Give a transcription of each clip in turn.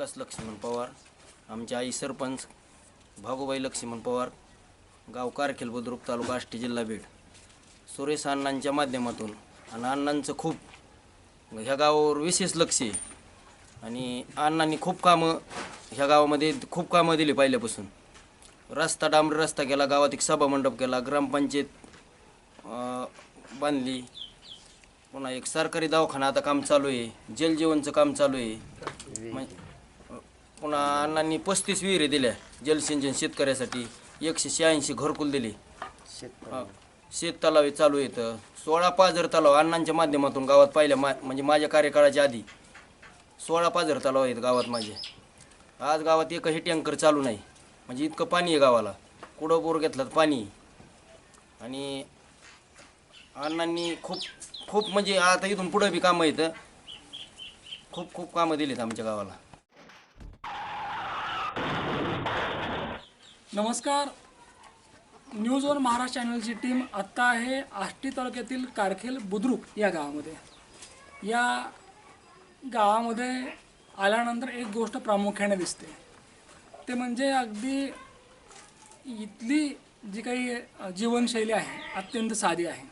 विकास लक्ष्मण पवार आमची आई सरपंच भागोबाई लक्ष्मण पवार गाव कारखेल बुद्रुक तालुका आष्टी जिल्हा बीड. सुरेश अण्णांच्या माध्यमातून आणि अण्णांचं खूप ह्या गावावर विशेष लक्ष आहे. आणि अण्णांनी खूप कामं ह्या गावामध्ये खूप कामं दिली पहिल्यापासून. रस्ता डांबरी रस्ता केला गावात एक सभामंडप केला ग्रामपंचायत बांधली. पुन्हा एक सरकारी दवाखाना आता काम चालू आहे. जलजीवनचं काम चालू आहे. म्हण- पुन्हा अण्णांनी पस्तीस विहिरी दिल्या. जलसिंचन शेतकऱ्यासाठी एकशे शहाऐंशी घरकुल दिली. हा. शेत तलाव हे चालू येतं सोळा पाझर तलाव अण्णांच्या माध्यमातून गावात पाहिल्या. मा म्हणजे माझ्या कार्यकाळाच्या आधी. सोळा पाझर तलाव आहेत गावात माझे. आज गावात एकही टँकर चालू नाही. म्हणजे इतकं पाणी आहे गावाला. कुडं बोर घेतलं तर पाणी. आहे. आणि अण्णांनी खूप खूप म्हणजे आता इथून पुढं बी कामं येतं खूप खूप कामं दिलीत आमच्या गावाला. नमस्कार. न्यूज वन महाराष्ट्र चॅनलची टीम आत्ता आहे आष्टी तालुक्यातील कारखेल बुद्रुक या गावामध्ये. या गावामध्ये आल्यानंतर एक गोष्ट प्रामुख्याने दिसते. ते म्हणजे अगदी इथली जी काही जीवनशैली आहे अत्यंत साधी आहे.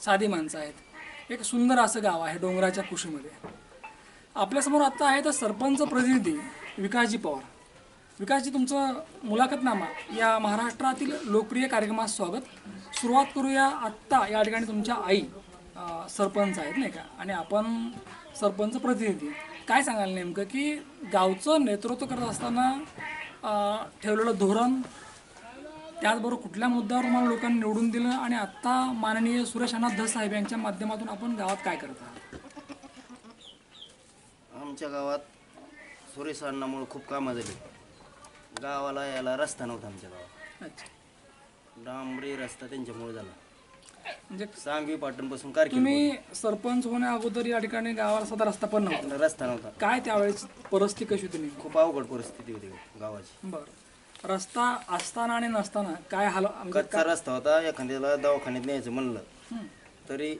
साधी माणसं आहेत. एक सुंदर असं गाव आहे डोंगराच्या कुशीमध्ये. आपल्यासमोर आत्ता आहे तर सरपंच प्रतिनिधी विकासजी पवार. विकासजी तुमचं मुलाखतनामा या महाराष्ट्रातील लोकप्रिय कार्यक्रमात स्वागत. सुरुवात करूया आत्ता. या ठिकाणी तुमच्या आई सरपंच आहेत नाही का? आणि आपण सरपंच प्रतिनिधी. काय सांगाल नेमकं की गावचं नेतृत्व करत असताना ठेवलेलं धोरण त्याचबरोबर कुठल्या मुद्द्यावर तुम्हाला लोकांनी निवडून दिलं आणि आत्ता माननीय सुरेश अनाथ धस साहेब यांच्या माध्यमातून आपण गावात काय करत आहात? आमच्या गावात सुरेश अण्णामुळे खूप कामं झाली. गावाला यायला रस्ता नव्हता आमच्या गावात. अच्छा. डांबरी रस्ता त्यांच्यामुळे झाला. म्हणजे सांगवी पाटणपासून कारखेल तुम्ही सरपंच होण्या अगोदर या ठिकाणी गावाला साधा रस्ता पण नव्हता. रस्ता नव्हता. काय त्यावेळेस परिस्थिती कशी होती नेमकी? खूप अवघड परिस्थिती होती गावाची. बरं. रस्ता असताना आणि नसताना काय हाल म्हणजे कच्चा रस्ता होता एखाद्याला दवाखान्यात न्यायचं म्हणलं. हं, तरी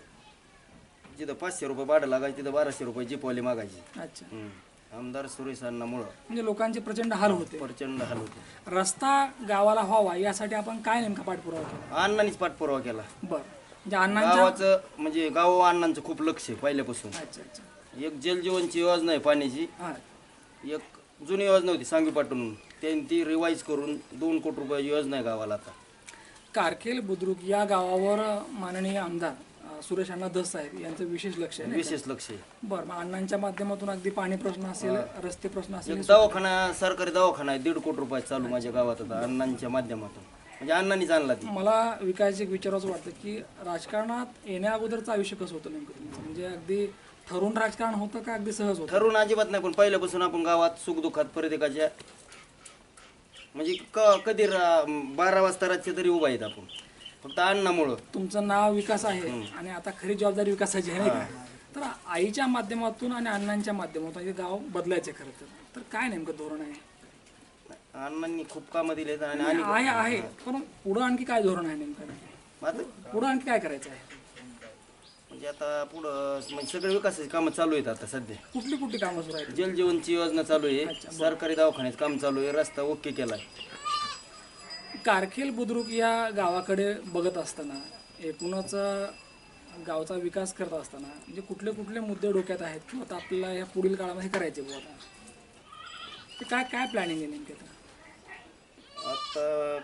जिथं पाचशे रुपये भाडं लागायचं तिथं बाराशे रुपये जीपवाली मागायची. अच्छा. हम्म. आमदार सुरेश अण्णामुळं. म्हणजे लोकांचे प्रचंड हाल होते. प्रचंड हाल होते. रस्ता गावाला व्हावा यासाठी आपण काय नेमका पाठपुरावा केला? अण्णांनीच पाठपुरावा केला. बरं. म्हणजे अण्णांच्या गावाचं म्हणजे गाव अण्णांचं खूप लक्ष आहे पहिल्यापासून. अच्छा अच्छा. एक जलजीवनची योजना आहे पाण्याची. हां. एक जुनी योजना होती सांगवी पाटून त्यांनी ती रिवाईज करून दोन कोटी रुपये योजना आहे गावाला आता. कारखेल बुद्रुक या गावावर माननीय आमदार सुरेश अण्णा दस साहेब यांचं विशेष लक्ष आहे? विशेष लक्ष आहे. बरं मग अण्णांच्या माध्यमातून अगदी पाणी प्रश्न असेल रस्ते प्रश्न असेल एक दवाखाना सरकारी दवाखाना आहे दीड कोटी रुपये चालू माझ्या गावात आता अण्णांच्या माध्यमातून. म्हणजे अण्णांनीच आणला ती. मला विकास एक विचारायचं वाटतं की राजकारणात येण्या अगोदरचं आयुष्य कसं होतं नेमकं तुमचं? म्हणजे अगदी ठरून राजकारण होतं का अगदी सहज होतं? ठरवून अजिबात नाही पण पहिल्यापासून आपण गावात सुखदुःखात प्रत्येकाच्या म्हणजे क कधी रा- बारा वाजता रातचे तरी उभा आहेत आपण. फक्त अण्णामुळं तुमचं नाव विकास आहे आणि आता खरी जबाबदारी विकासाची आहे नाही का? तर आईच्या माध्यमातून आणि अण्णांच्या माध्यमातून हे गाव बदलायचे खरं तर. तर काय नेमकं धोरण आहे? अण्णांनी खूप कामं दिलेत आणि आणि आहे आहे. पण पुढं आणखी काय धोरण आहे नेमकं? आता पुढं आणखी काय करायचं आहे? म्हणजे आता पुढं म्हणजे सगळे विकासाची कामं चालू आहेत आता सध्या. कुठली कुठली कामं सुरू आहेत? जलजीवनची योजना चालू आहे. सरकारी दवाखान्यात काम चालू आहे. रस्ता ओके केलाय. कारखेल बुद्रुक या गावाकडे बघत असताना एकूणच गावचा विकास करत असताना म्हणजे कुठले कुठले मुद्दे डोक्यात आहेत किंवा आता आपल्याला या पुढील काळामध्ये करायचे बुवा आता? ते काय काय प्लॅनिंग आहे नेमके आता आता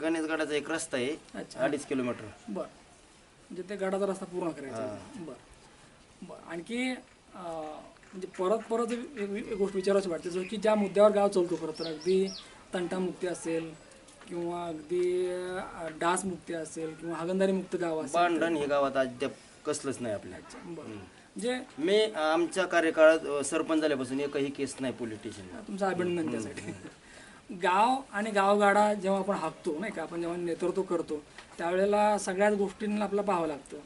गणेशगडाचा एक रस्ता आहे अच्छा. अडीच किलोमीटर. बरं. म्हणजे ते गडाचा रस्ता पूर्ण करायचा आहे. बरं. बरं. आणखी अं, म्हणजे परत परत एक एक- एक गोष्ट विचारायची वाटते जो की ज्या मुद्द्यावर गाव चालतो खरं तर अगदी तंटामुक्ती असेल किंवा अगदी अं, डासमुक्ती असेल किंवा हागंदारी मुक्त गाव असेल भांडण हे गावात अद्याप कसलंच नाही आपल्या बरं. म्हणजे मी आमच्या कार्यकाळात अ, सरपंच झाल्यापासून एकही केस नाही पोलीस स्टेशनला तुमचं अभिनंदन त्यासाठी. गाव आणि गावगाडा जेव्हा आपण हाकतो नाही का आपण जेव्हा नेतृत्व करतो त्यावेळेला सगळ्याच गोष्टींना आपलं पाहावं लागतं.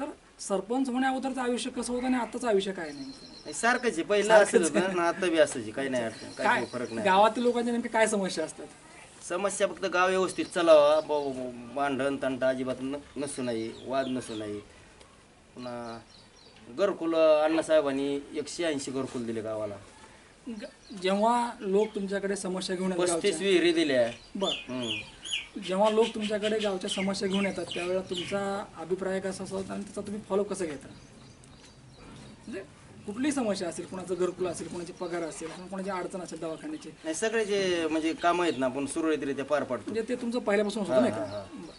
तर सरपंच होण्या अगोदरचं आयुष्य कसं होतं आणि आताचं आयुष्य काय नाही? सारखंच आहे. पहिलं असंच होतं आणि आता बी असंच आहे. काही नाही अडचण काय काही फरक नाही. गावातील लोकांच्या नेमके काय समस्या असतात? समस्या फक्त गाव व्यवस्थित चालावा. ब- ब- भांडण तंटा अजिबात न- नसू नये वाद नसू नये. पुन्हा घरकुल अण्णासाहेबांनी एकशे ऐंशी घरकुल दिले गावाला. ग- जेव्हा लोक तुमच्याकडे समस्या घेऊन येतात पस्तीस गावच्या विहिरी दिल्या. बर. हम्म. जेव्हा लोक तुमच्याकडे गावच्या समस्या घेऊन येतात त्यावेळेला तुमचा अभिप्राय कसा असतो आणि त्याचा तुम्ही फॉलो कसं घेता? म्हणजे कुठलीही समस्या असेल कोणाचं घरकुल असेल कोणाची पगार असेल किंवा कोणाची अडचण असेल दवाखान्याची. नाही सगळे जे म्हणजे काम आहेत ना आपण सुरळीतरित्या पार पाडतो. म्हणजे ते तुमचं पहिल्यापासून होतं नाही का? बरं.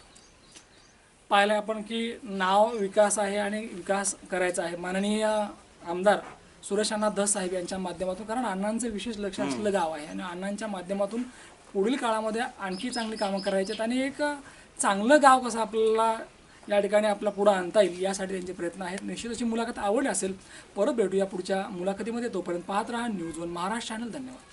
पाहिलं आपण की नाव विकास आहे आणि विकास करायचा आहे. माननीय आमदार सुरेश अण्णा धस साहेब यांच्या माध्यमातून कारण अण्णांचं विशेष लक्ष असलेलं गाव आहे आणि अण्णांच्या माध्यमातून पुढील काळामध्ये आणखी चांगली कामं करायची आहेत. आणि एक चांगलं गाव कसं आपल्याला या ठिकाणी आपला पुढं आणता येईल यासाठी त्यांचे प्रयत्न आहेत. निश्चित अशी मुलाखत आवडली असेल परत भेटूया पुढच्या मुलाखतीमध्ये. तोपर्यंत पाहत राहा न्यूज वन महाराष्ट्र चॅनल. धन्यवाद.